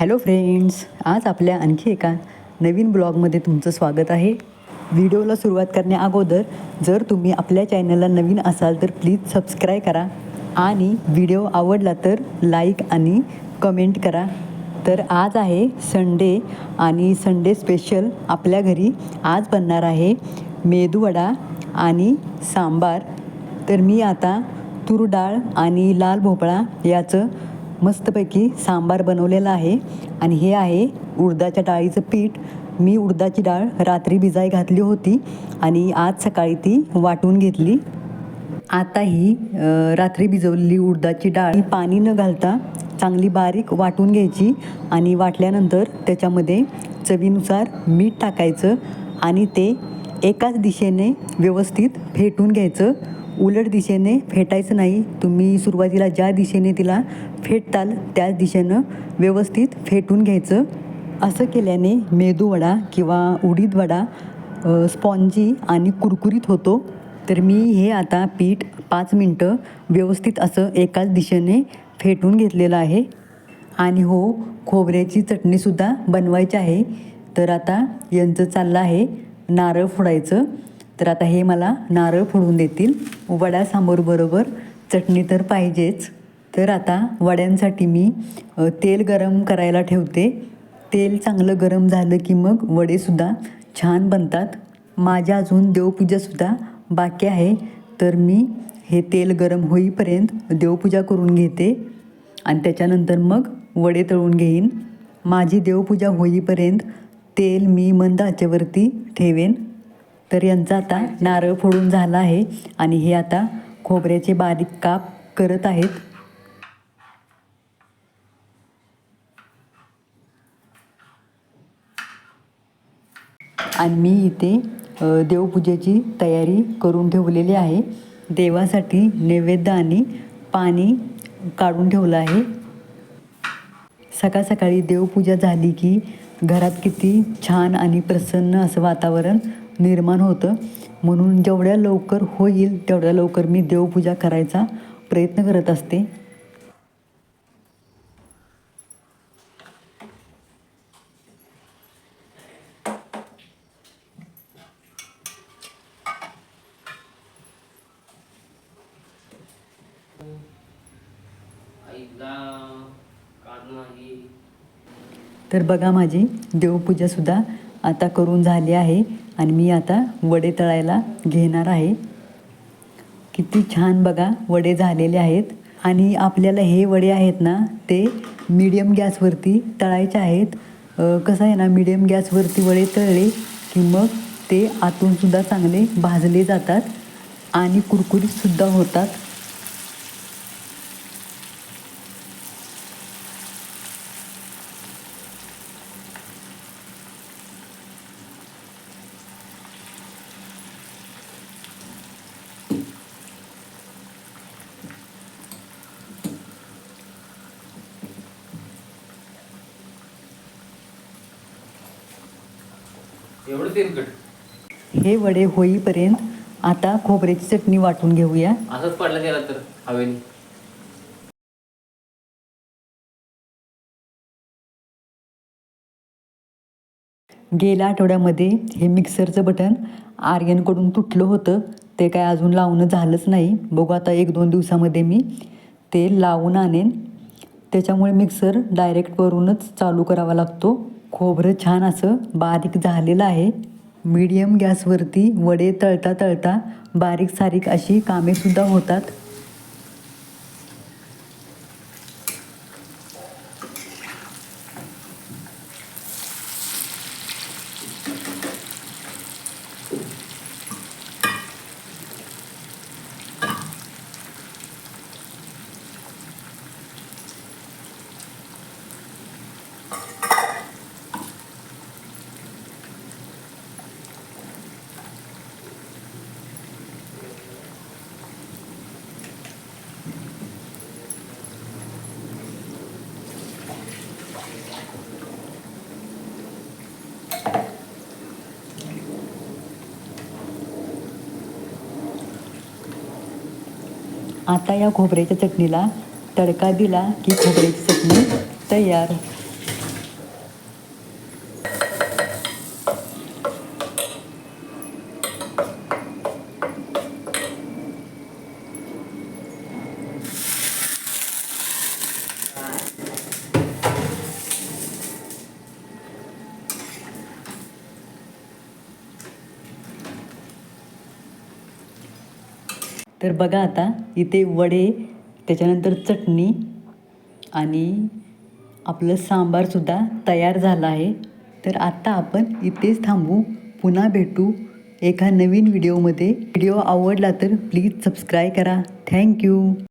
Hello friends आज आपल्या आणखी एका नवीन ब्लॉगमध्ये तुमचं स्वागत आहे. व्हिडिओला सुरुवात करण्या अगोदर जर तुम्ही आपल्या चॅनलला नवीन असाल तर प्लीज सबस्क्राईब करा आणि व्हिडिओ आवडला तर लाईक आणि कमेंट करा. तर आज आहे संडे आणि संडे स्पेशल आपल्या घरी. आज बनणार आहे मेदूवडा आणि सांबार. तर मी आता तूर डाळ आणि लाल भोपळा याचं मस्तपैकी सांबार बनवलेला आहे. आणि हे आहे उडदाच्या डाळीचं पीठ. मी उडदाची डाळ रात्री भिजाई घातली होती आणि आज सकाळी ती वाटून घेतली. आता ही रात्री भिजवलेली उडदाची डाळ ही पाणी न घालता चांगली बारीक वाटून घ्यायची आणि वाटल्यानंतर त्याच्यामध्ये चवीनुसार मीठ टाकायचं आणि ते एकाच दिशेने व्यवस्थित फेटून घ्यायचं. उलट दिशेने फेटायचं नाही. तुम्ही सुरुवातीला ज्या दिशेने तिला फेटताल त्याच दिशेनं व्यवस्थित फेटून घ्यायचं. असं केल्याने मेदूवडा किंवा उडीदवडा स्पॉन्जी आणि कुरकुरीत होतो. तर मी हे आता पीठ पाच मिनटं व्यवस्थित असं एकाच दिशेने फेटून घेतलेलं आहे. आणि हो खोबऱ्याची चटणीसुद्धा बनवायची आहे. तर आता यांचं चाललं आहे नारळ फोडायचं. तर आता हे मला नारळ फोडून देतील. वडा सांबारबरोबर चटणी तर पाहिजेच. तर आता वड्यांसाठी मी तेल गरम करायला ठेवते. तेल चांगलं गरम झालं की मग वडेसुद्धा छान बनतात. माझ्या अजून देवपूजासुद्धा बाकी आहे. तर मी हे तेल गरम होईपर्यंत देवपूजा करून घेते. आणि त्याच्यानंतर मग वडे तळून घेईन. माझी देवपूजा होईपर्यंत तेल मी मंद आचेवरती ठेवेन. तर यांचा आता नारळ फोडून झाला आहे आणि हे आता खोबऱ्याचे बारीक काप करत आहेत. आणि मी इथे देवपूजेची तयारी करून ठेवलेली आहे. देवासाठी नैवेद्य आणि पाणी काढून ठेवलं आहे. सकाळ सकाळी देवपूजा झाली की घरात किती छान आणि प्रसन्न असं वातावरण निर्माण होतं. म्हणून जेवढ्या लवकर होईल तेवढ्या लवकर मी देवपूजा करायचा प्रयत्न करत असते. तर बघा माझी देवपूजासुद्धा आता करून झाली आहे. आणि मी आता वडे तळायला घेणार आहे. किती छान बघा वडे झालेले आहेत. आणि आपल्याला हे वडे आहेत ना ते मीडियम गॅसवरती तळायचे आहेत. कसं आहे ना मीडियम गॅसवरती वडे तळले की मग ते आतूनसुद्धा चांगले भाजले जातात आणि कुरकुरीतसुद्धा होतात. एवढं तेलकट. हे वडे होईपर्यंत आता खोबऱ्याची चटणी वाटून घेऊया. असंच पडलं त्याला तर हवेने. गेल्या आठवड्यामध्ये हे मिक्सरचं बटन आर्यनकडून तुटलं होतं. ते काय अजून लावणं झालंच नाही. बघू आता एक दोन दिवसामध्ये मी ते लावून आणेन. त्याच्यामुळे मिक्सर डायरेक्ट वरूनच चालू करावा लागतो. खोबरं छान असं बारीक झालेलं आहे. मीडियम गॅसवरती वडे तळता तळता बारीक सारीक अशी कामेसुद्धा होतात. आता या खोबऱ्याच्या चटणीला तडका दिला की खोबऱ्याची चटणी तयार. तर बघा आता इथे वडे त्याच्यानंतर चटणी आणि आपलं सांबारसुद्धा तयार झालं आहे. तर आत्ता आपण इथेच थांबू पुन्हा भेटू एका नवीन व्हिडिओमध्ये. व्हिडिओ आवडला तर प्लीज सबस्क्राईब करा. थँक्यू